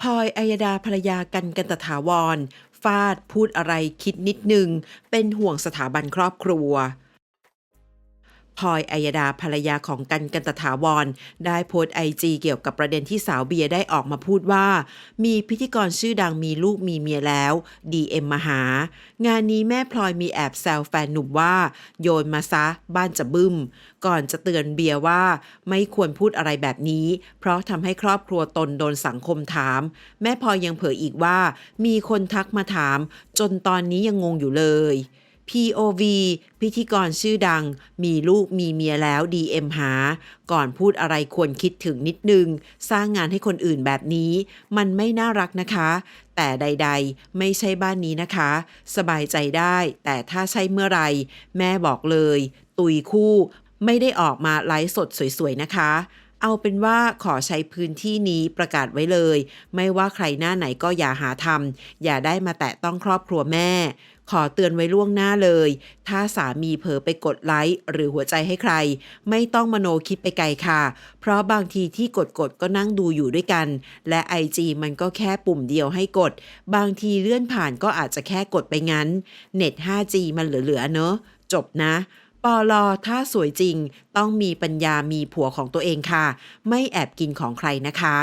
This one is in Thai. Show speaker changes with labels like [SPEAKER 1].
[SPEAKER 1] พลอยอัยดาภรรยากันกันตถาวร ฟาดพูดอะไรคิดนิดนึง เป็นห่วงสถาบันครอบครัว พลอยอัยดาภรรยาของกันกันตถาวร ได้โพสต์ไอจีเกี่ยวกับประเด็นที่สาวเบียร์ได้ออกมาพูดว่า มีพิธีกรชื่อดังมีลูกมีเมียแล้ว DM มาหา งานนี้แม่พลอยมีแอบแซวแฟนหนุ่มว่า โยนมาซะบ้านจะบึ้ม ก่อนจะเตือนเบียร์ว่า ไม่ควรพูดอะไรแบบนี้ เพราะทำให้ครอบครัวตนโดนสังคมถาม แม่พลอยยังเผยอีกว่า มีคนทักมาถาม จนตอนนี้ยังงงอยู่เลย POV พิธีกรชื่อดัง มีลูกมีเมียแล้ว DM หา ก่อนพูดอะไรควรคิดถึงนิดนึง สร้างงานให้คนอื่นแบบนี้ มันไม่น่ารักนะคะ แต่ใด ๆ ไม่ใช่บ้านนี้นะคะ สบายใจได้ แต่ถ้าใช่เมื่อไรแม่บอกเลย ตุยคู่ ไม่ได้ออกมาไลฟ์สดสวยๆนะคะ เอาเป็นว่าขอใช้พื้นที่นี้ประกาศไว้เลย ไม่ว่าใครหน้าไหนก็อย่าหาทำอย่าได้มาแตะต้องครอบครัวแม่ ขอเตือนไว้ล่วงหน้าเลย ถ้าสามีเผลอไปกดไลค์หรือหัวใจให้ใคร ไม่ต้องมโนคิดไปไกลค่ะ เพราะบางทีที่กดกดๆก็นั่งดูอยู่ด้วยกัน และ IG มันก็แค่ปุ่มเดียวให้กด บางทีเลื่อนผ่านก็อาจจะแค่กดไปงั้น เน็ต 5G มันเหลือๆเนอะจบนะ ปอลอถ้าสวยจริง ต้องมีปัญญามีผัวของตัวเองค่ะ ไม่แอบกินของใครนะคะ